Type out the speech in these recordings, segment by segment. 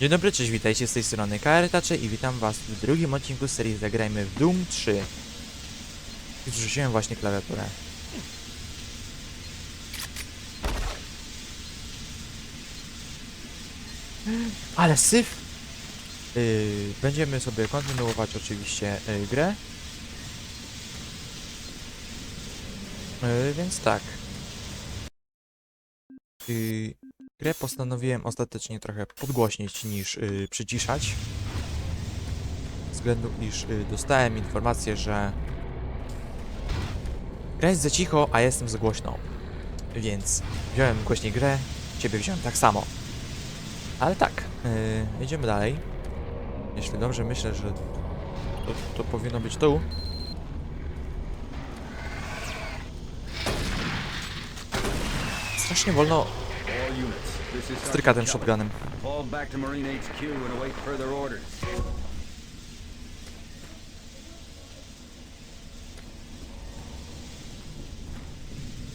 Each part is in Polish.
Dzień dobry, cześć, witajcie z tej strony Karytacze i witam was w drugim odcinku serii Zagrajmy w Doom 3. Już rzuciłem właśnie klawiaturę. Ale syf! Yy, będziemy sobie kontynuować oczywiście yy, grę. Yy, więc tak. Yy, grę postanowiłem ostatecznie trochę podgłośnić niż yy, przyciszać. Z względu iż yy, dostałem informację, że gra jest za cicho, a jestem za głośno. Więc wziąłem głośniej grę, ciebie wziąłem tak samo. Ale tak, yy, jedziemy dalej. Jeśli dobrze myślę, że to, to powinno być tu. Strasznie wolno stryka Kelly. shotgunem.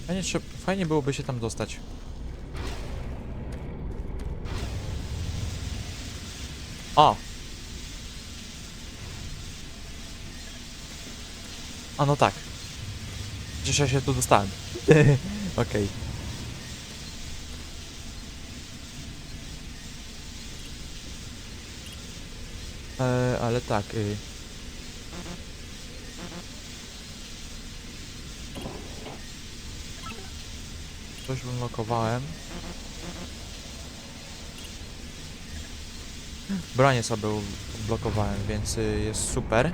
Fajnie, fajnie byłoby się tam dostać. O! A no tak. Ja się tu dostałem. Okej. E, ale tak. Y Coś unlockowałem. Bronię sobie blokowałem, więc y, jest super.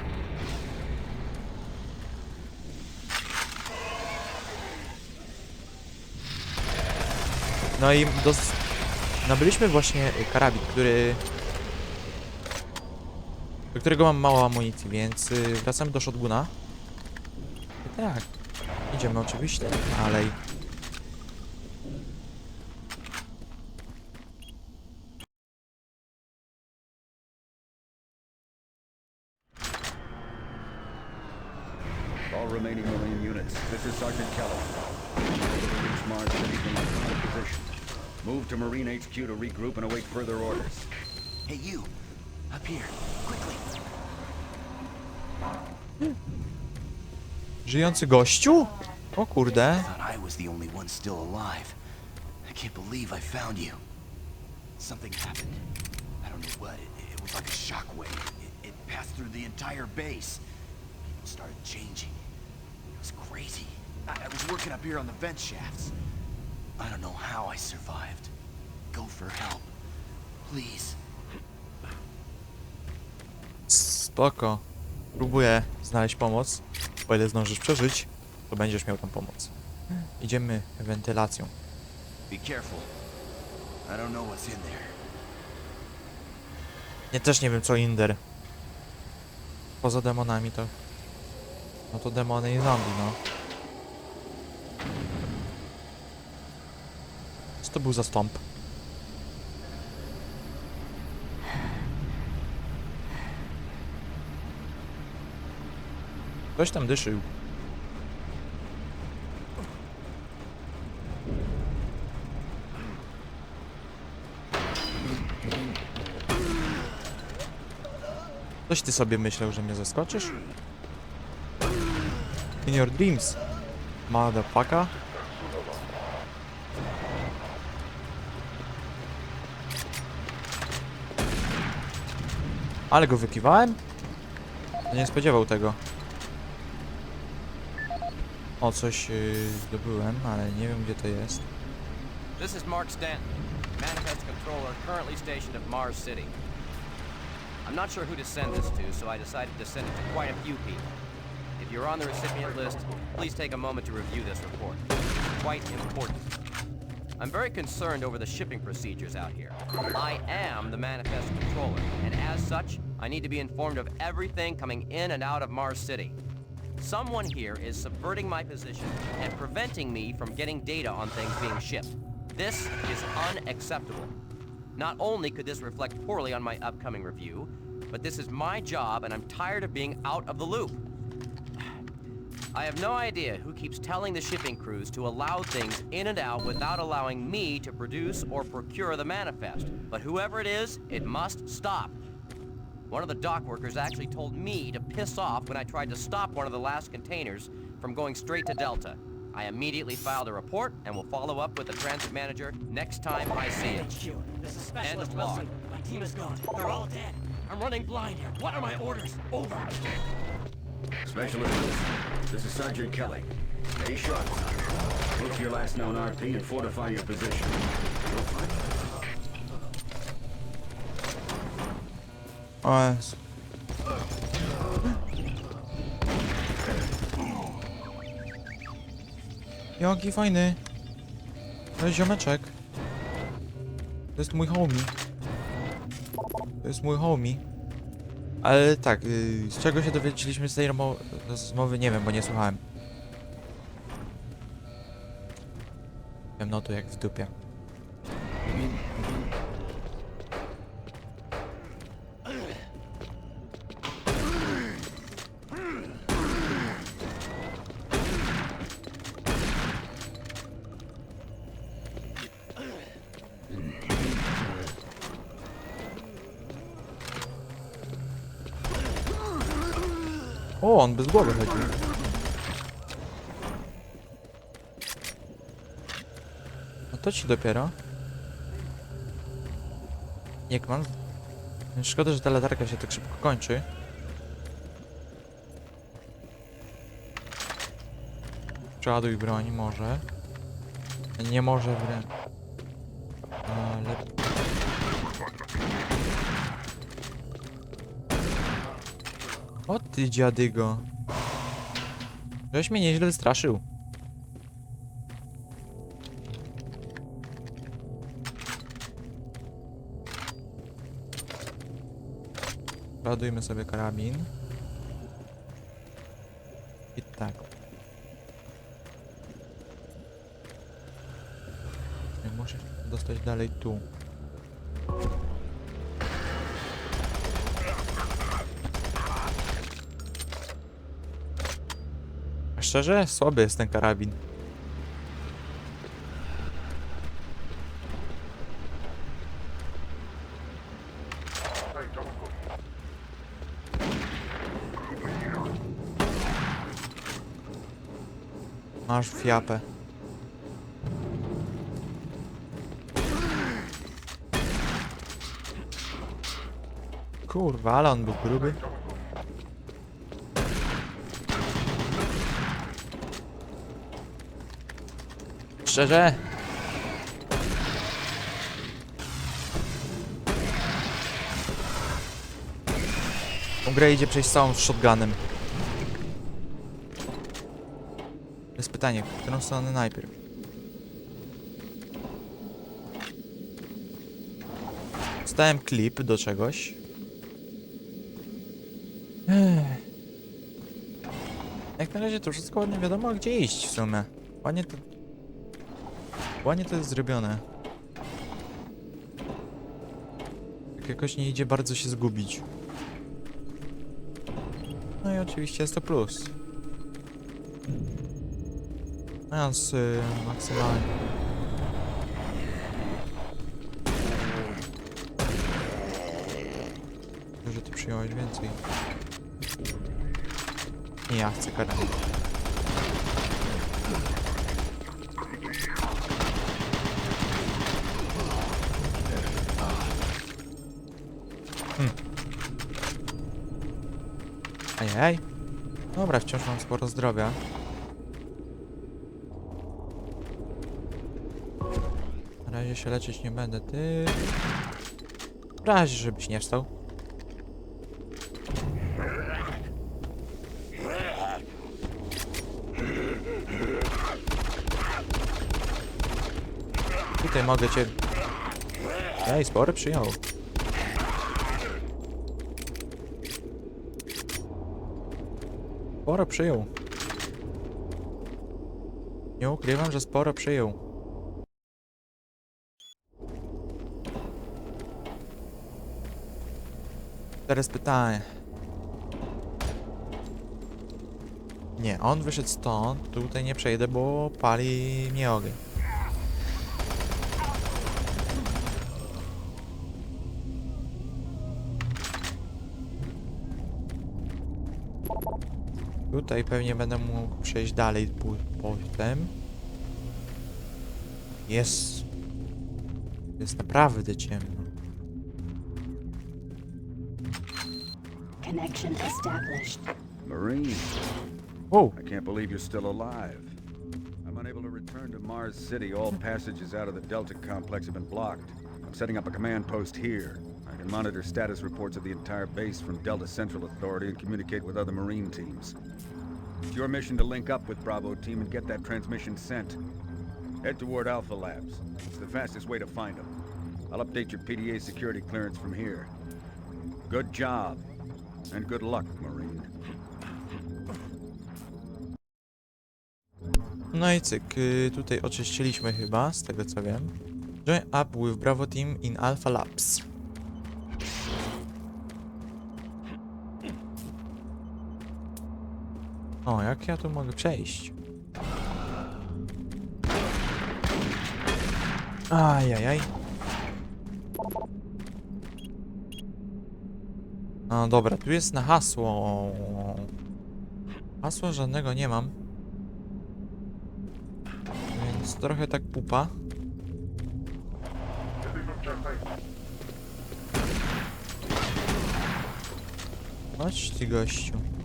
No i dos... nabyliśmy właśnie karabin, który... Do którego mam mało amunicji, więc y, wracamy do shotguna. I tak, idziemy oczywiście dalej. All Sergeant Marine HQ to regroup and await further orders. Hey, you! Up here, quickly! Żyjący gościu? O kurde. Something happened. I don't know what. It, it was like a shockwave. It, it passed through the entire base. People started changing. It was crazy. I, I was working up here on the vent shafts. I don't know how I survived. Go for help. Please. Spoko. Próbuję znaleźć pomoc. O ile zdążysz przeżyć, to będziesz miał tam pomoc. Idziemy wentylacją. Ja też nie wiem co Inder. Poza demonami to... No to demony i zombie, no. Co to był za stąp? Ktoś tam dyszył. Coś ty sobie myślał, że mnie zaskoczysz? In your dreams, motherfucker. Ale go wykiwałem? Nie spodziewał tego. O, coś zdobyłem, ale nie wiem gdzie to jest. This is Mark Stanton, Manifest Controller currently stationed at Mars City. I'm not sure who to send this to, so I decided to send it to quite a few people. If you're on the recipient list, please take a moment to review this report. Quite important. I'm very concerned over the shipping procedures out here. I am the Manifest Controller, and as such, I need to be informed of everything coming in and out of Mars City. Someone here is subverting my position and preventing me from getting data on things being shipped. This is unacceptable. Not only could this reflect poorly on my upcoming review, but this is my job and I'm tired of being out of the loop. I have no idea who keeps telling the shipping crews to allow things in and out without allowing me to produce or procure the manifest. But whoever it is, it must stop. One of the dock workers actually told me to piss off when I tried to stop one of the last containers from going straight to Delta. I immediately filed a report and will follow up with the transit manager next time I see it. HQ. This is End Specialist of log. Wilson. My team is gone. They're all dead. I'm running blind here. What are my orders? Over. Specialist Wilson, this is Sergeant Kelly. A sharp. Look to your last known RP and fortify your position. You'll find O Jezu. Jaki fajny. To jest ziomeczek. To jest mój homie. To jest mój homie. Ale tak, yy, z czego się dowiedzieliśmy z tej rozmowy, nie wiem, bo nie słuchałem. Wiem, no to jak w dupie. Bez głowy chodzi. No to ci dopiero. Niekman. Szkoda, że ta latarka się tak szybko kończy. Przeładuj broń, może. Nie może wręcz. Ale... O ty dziadygo. Żeś mnie nieźle straszył. Ładujmy sobie karabin. I tak. Muszę dostać dalej tu. Szczerze, słaby jest ten karabin. Masz fiapę. Kurwa, ale on był gruby. Szczerze? Tą grę idzie przejść całą z shotgunem. To jest pytanie, w którą stronę najpierw? Stałem klip do czegoś. Jak na razie to wszystko nie wiadomo gdzie iść w sumie. Ładnie to... Ładnie to jest zrobione. Tak jakoś nie idzie bardzo się zgubić. No i oczywiście jest to plus. Mając y, maksymalnie. Że ty przyjąłeś więcej. Nie ja chcę karabin. Ajaj. Dobra, wciąż mam sporo zdrowia. Na razie się leczyć nie będę. Ty. W razie, żebyś nie wstał. Tutaj mogę cię... Ej, sporo przyjął. Sporo przyjął. Nie ukrywam, że sporo przyjął. Teraz pytanie. Nie, on wyszedł stąd, tutaj nie przejdę, bo pali mnie ogień. Tutaj pewnie będę mógł przejść dalej potem. Jest... Jest naprawdę ciemno. Connection established. Marine, Wow! I can't believe you're still alive. I'm unable to return to Mars City. All passages out of the Delta complex have been blocked. I'm setting up a command post here. I can monitor status reports of the entire base from Delta Central Authority and communicate with other Marine teams. It's your mission to link up with Bravo team and get that transmission sent. Head toward Alpha Labs. It's the fastest way to find them. I'll update your PDA security clearance from here. Good job. And good luck, Marine. No i cyk, tutaj oczyściliśmy chyba, z tego co wiem. Join up with Bravo Team in Alpha Labs. O, jak ja tu mogę przejść? Ajajaj. No dobra, tu jest na hasło. Hasła żadnego nie mam. Więc trochę tak pupa. Chodź ty gościu.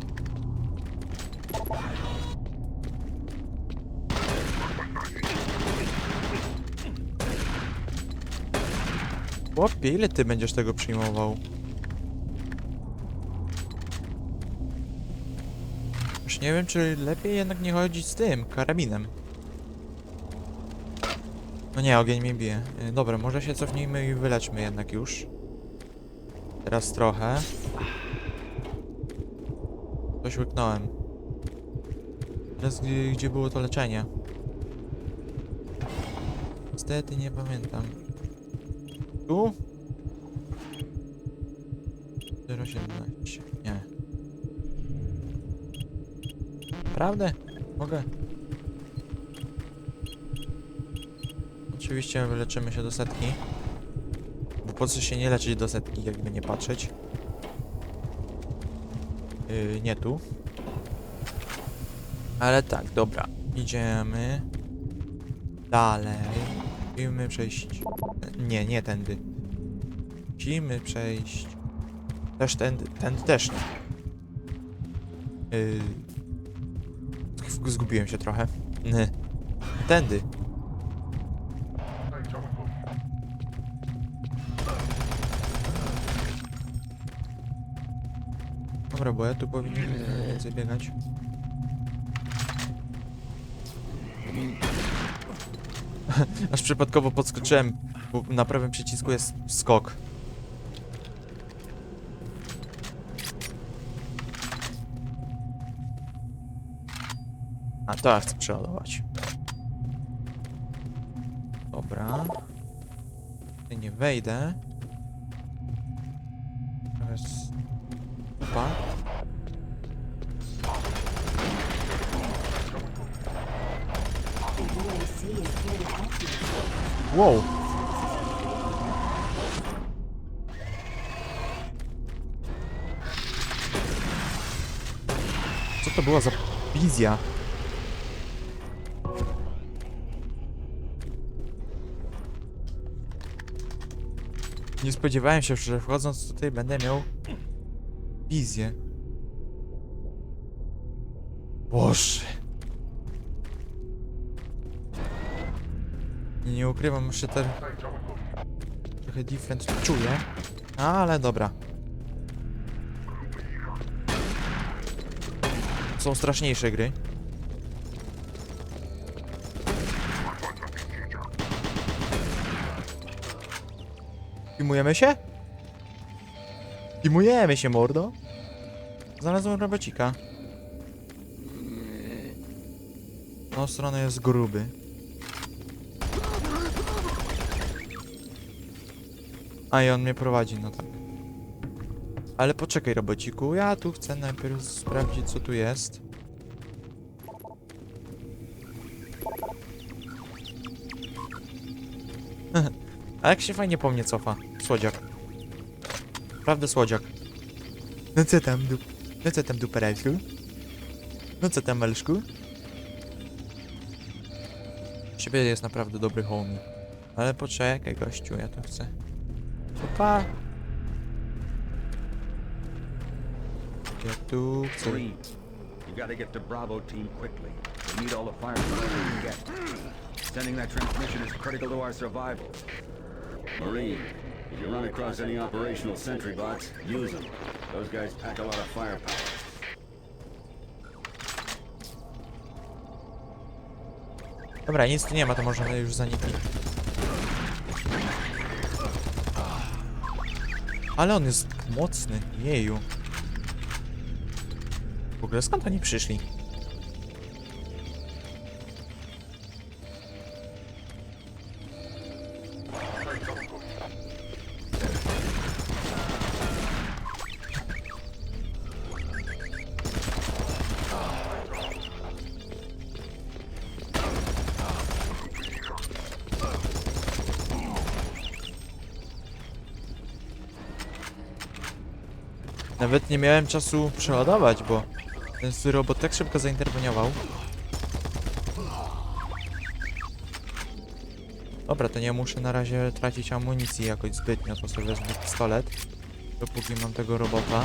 Chłopie, ile ty będziesz tego przyjmował? Już nie wiem, czy lepiej jednak nie chodzić z tym, karabinem. No nie, ogień mnie bije. Y, Dobra, może się cofnijmy i wyleczmy jednak już. Teraz trochę. Coś łyknąłem. Teraz gdzie, gdzie było to leczenie? Niestety nie pamiętam. Tu? 0,17. Nie. Prawdę? Mogę? Oczywiście wyleczymy się do setki. Bo po co się nie leczyć do setki, jakby nie patrzeć. Yy, nie tu. Ale tak, dobra. Idziemy. Dalej. Musimy przejść. Nie, nie tędy. Musimy przejść. Też tędy. Tędy też nie. Yy. zg- Zgubiłem się trochę. Ny. Tędy. Dobra, bo ja tu powinienem więcej biegać. Aż przypadkowo podskoczyłem, bo na prawym przycisku jest skok. A to ja chcę przeładować. Dobra. Tutaj nie wejdę. Wow. Co to była za wizja? Nie spodziewałem się, że wchodząc tutaj będę miał wizję. Boże. Nie ukrywam, że ten trochę different czuję, ale dobra. Są straszniejsze gry. Filmujemy się? Filmujemy się, mordo. Znalazłem robocika. No, strona jest gruby. A i on mnie prowadzi, no tak. Ale poczekaj, robociku. Ja tu chcę najpierw sprawdzić, co tu jest. A jak się fajnie po mnie cofa. Słodziak. Prawda, słodziak. No co tam, dup... No co tam, dupereczku? No co tam, malszku? Ciebie jest naprawdę dobry homie. Ale poczekaj, gościu, ja tu chcę. Opa! Ja tu chcę... Green, you gotta get to Bravo team quickly. We need all the firepower we can get. Sending that transmission is critical to our survival. Marine, if you run across any operational sentry bots, use them. Those guys pack a lot of firepower. Dobra, nic tu nie ma, to możemy już zaniknąć. Ale on jest mocny, jeju. W ogóle skąd oni przyszli? Nawet nie miałem czasu przeładować, bo ten robot tak szybko zainterweniował. Dobra, to nie muszę na razie tracić amunicji jakoś zbytnio, to sobie wezmę pistolet. Dopóki mam tego robota.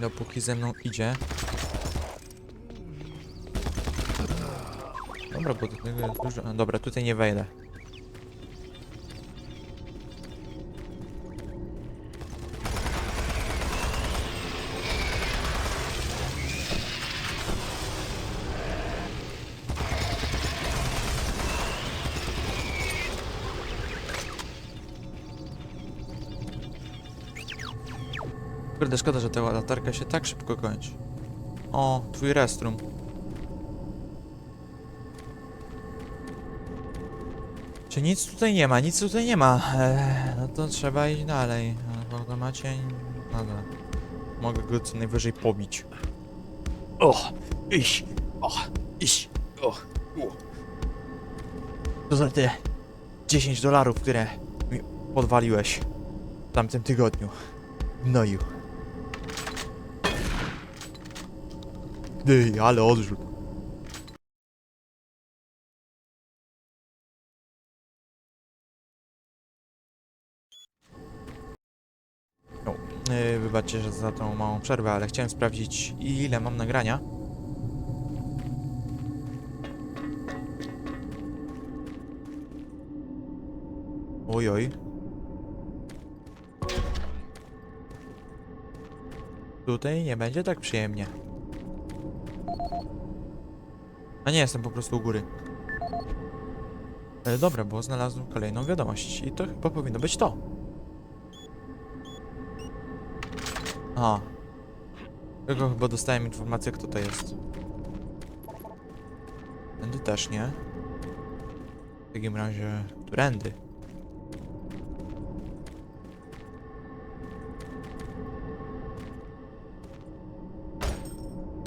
Dopóki ze mną idzie. Dobra, bo do tego jest dużo... Dobra, tutaj nie wejdę. Kurde, szkoda, że ta latarka się tak szybko kończy. O, twój restroom. Czy nic tutaj nie ma? Nic tutaj nie ma. Eee, no to trzeba iść dalej. W automacie... No dobra. Mogę go co najwyżej pobić. O! Iść! O! Iść! O! o. To za te 10 dolarów, które mi podwaliłeś w tamtym tygodniu. Gnoju. Ty, ale odrzut. No, yy, wybaczcie, że za tą małą przerwę, ale chciałem sprawdzić ile mam nagrania. Oj, oj. Tutaj nie będzie tak przyjemnie. A nie, jestem po prostu u góry. E, dobra, bo znalazłem kolejną wiadomość i to chyba powinno być to. A. Tylko chyba dostałem informację, kto to jest. Tędy też nie. W takim razie, którędy?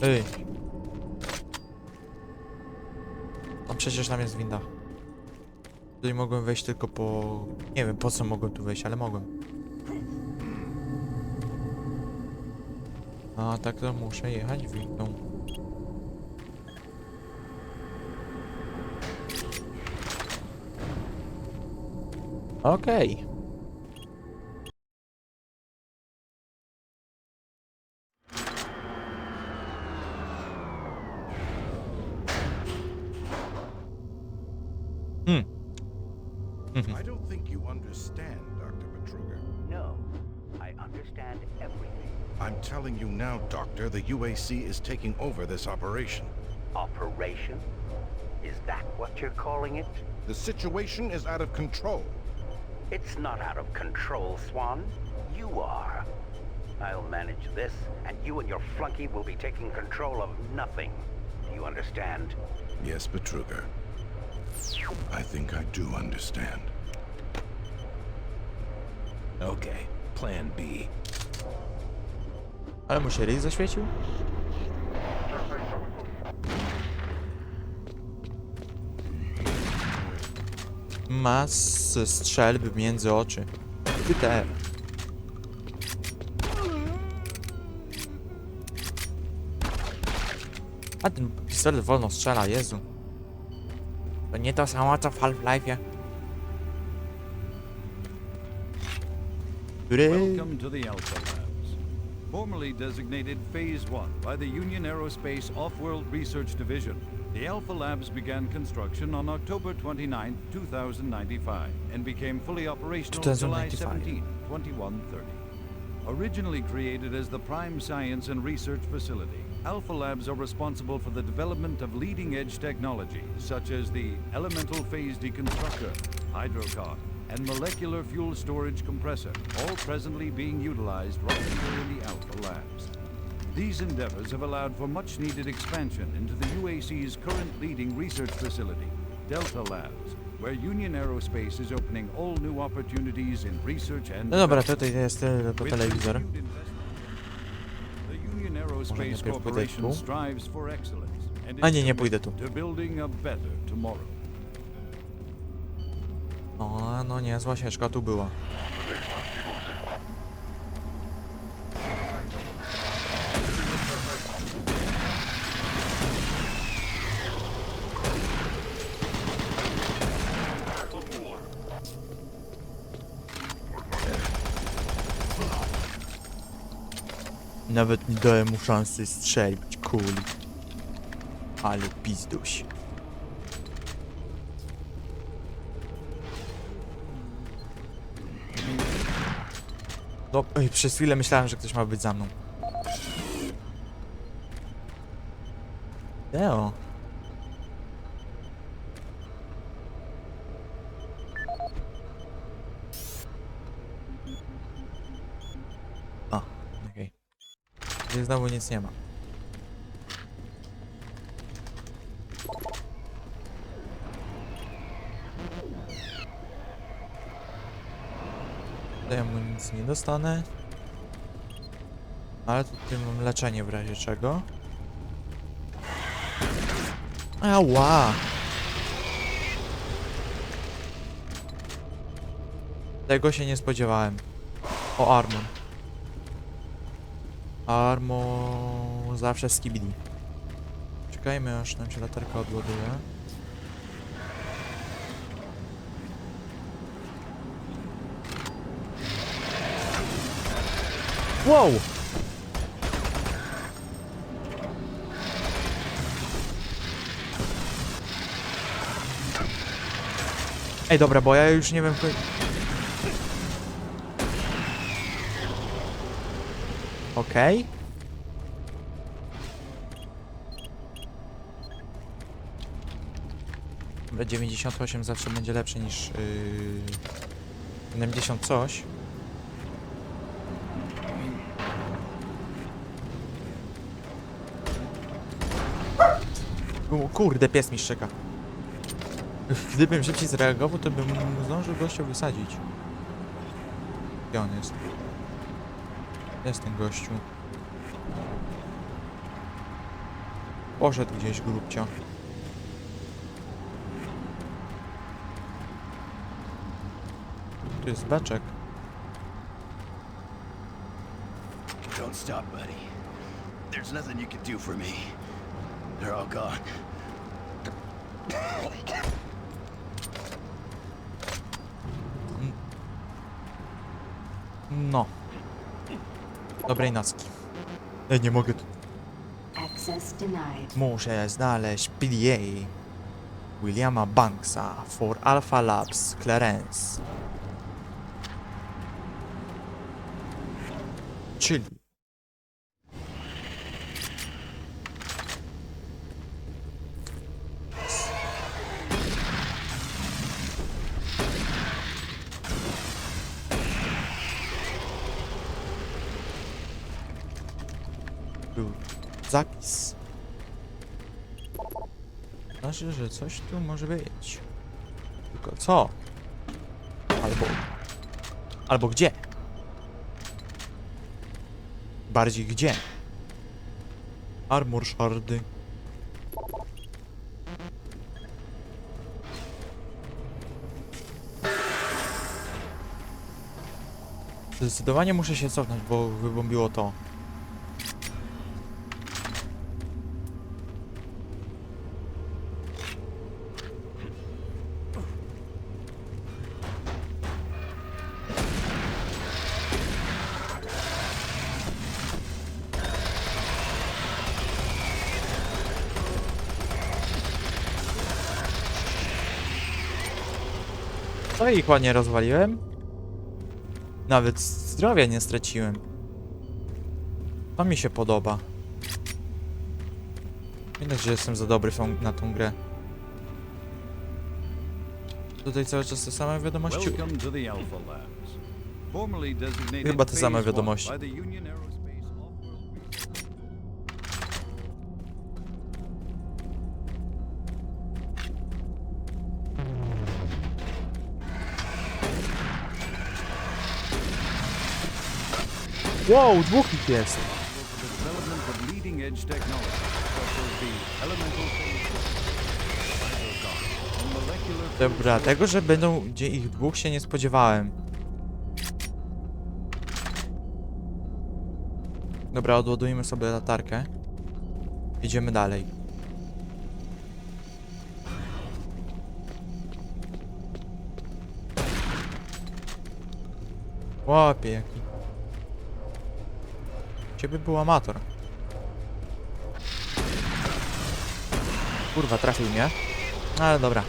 Ej. Przecież tam jest winda. Tutaj mogłem wejść tylko po... Nie wiem po co mogłem tu wejść, ale mogłem. A tak to muszę jechać windą. Okej. Hmm. Doctor, is taking over this operation. Operation? Is that what you're calling it? The situation is out of control. It's not out of control, Swan. You are. I'll manage this, and you and your flunky will be taking control of nothing. Do you understand? Yes, Betruger. I think I do understand. Okay, plan B. Ale mu się ryj zaświecił? Mas strzelby między oczy. Ty A ten pistolet wolno strzela, Jezu. To nie to samo co w Half-Life'ie. Welcome to the Alpha. Formerly designated Phase 1 by the Union Aerospace Off-World Research Division, the Alpha Labs began construction on October 29, 2095, and became fully operational on July 17, 2130. Originally created as the prime science and research facility, Alpha Labs are responsible for the development of leading-edge technology, such as the elemental phase deconstructor, hydrocon, and molecular fuel storage compressor, all presently being utilized right here in the Alpha Labs. These endeavors have allowed for much-needed expansion into the UAC's current leading research facility, Delta Labs, where Union Aerospace is opening all new opportunities in research and No dobra, development. tutaj jest tylko telewizor. The Union Aerospace Corporation strives for excellence and A is nie, nie committed pójdę tu. to building a better tomorrow. O, no nie, zła sieczka tu była. Nawet nie dałem mu szansy strzelić kuli. Ale pizduś. No, przez chwilę myślałem, że ktoś ma być za mną. Leo. A, okej. Okay. Znowu nic nie ma. Tutaj mu nic nie dostanę. Ale tutaj mam leczenie w razie czego. Ała! Tego się nie spodziewałem. O, armor. Armor zawsze skibidi. Czekajmy aż nam się latarka odładuje. Wow! Ej, dobra, bo ja już nie wiem... Okej. Dobra, 98 zawsze będzie lepsze niż... Yy... 70 coś. O, kurde, pies mi szczeka. Gdybym szybciej zareagował, to bym zdążył gościa wysadzić. Gdzie on jest? Jest ten gościu. Poszedł gdzieś grubcio. Tu jest beczek. Don't stop, buddy. There's nothing you can do for me. They're all gone. No. Dobrej nocki. Ej, nie mogę tu. Access denied. Muszę znaleźć PDA Williama Banksa for Alpha Labs Clarence. zapis. Znaczy, że coś tu może być. Tylko co? Albo... Albo gdzie? Bardziej gdzie? Armor shardy. Zdecydowanie muszę się cofnąć, bo wybombiło to. I ich ładnie rozwaliłem. Nawet zdrowia nie straciłem. To mi się podoba. Widać, że jestem za dobry na tą grę. Tutaj cały czas te same wiadomości. Chyba te same wiadomości. Wow, dwóch ich jest! Dobra, tego, że będą gdzie ich dwóch się nie spodziewałem. Dobra, odładujmy sobie latarkę. Idziemy dalej. Łapie jaki. Ciebie był amator. Kurwa, trafił mnie. Ale dobra.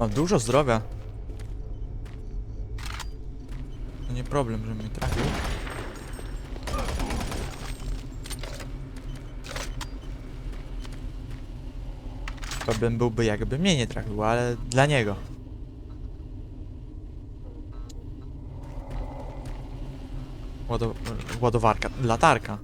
Mam dużo zdrowia. To nie problem, że mnie trafił. Problem byłby jakby mnie nie trafił, ale dla niego. Łado ładowarka, latarka.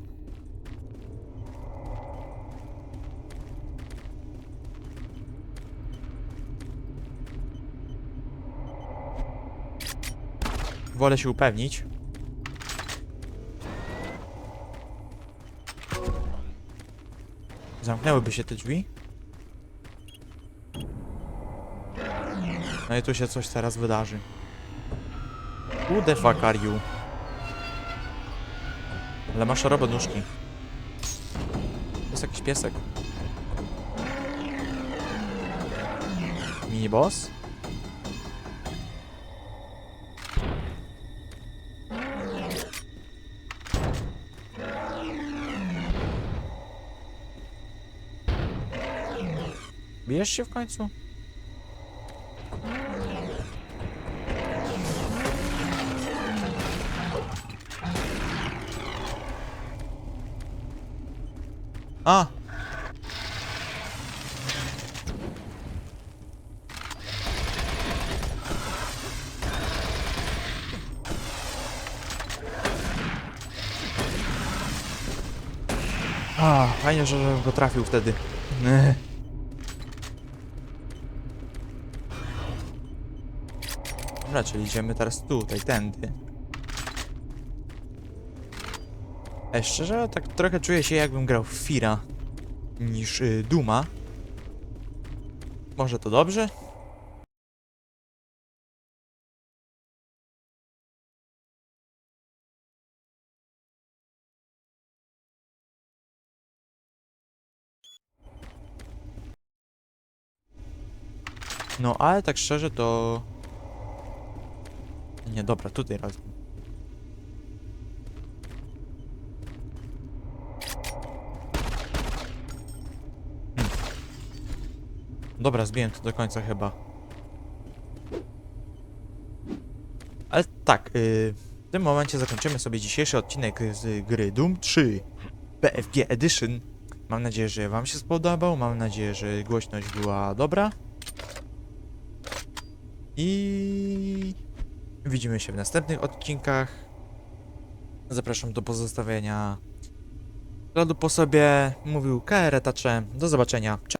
Wolę się upewnić. Zamknęłyby się te drzwi. No i tu się coś teraz wydarzy. Who the fuck are you? Ale masz nóżki. To jest jakiś piesek. Mini boss? Bijesz się w końcu? A! A, fajnie, że go trafił wtedy. Ech. Dobra, czyli idziemy teraz tutaj, tędy. Ej, szczerze, tak trochę czuję się jakbym grał w Fira niż y, Duma. Może to dobrze? No, ale tak szczerze to... Nie, dobra, tutaj razem. Dobra, zbiłem to do końca chyba. Ale tak, yy, w tym momencie zakończymy sobie dzisiejszy odcinek z gry Doom 3 BFG Edition. Mam nadzieję, że wam się spodobał, mam nadzieję, że głośność była dobra. I widzimy się w następnych odcinkach. Zapraszam do pozostawienia śladu po sobie. Mówił KR Tacze. Do zobaczenia. Cześć.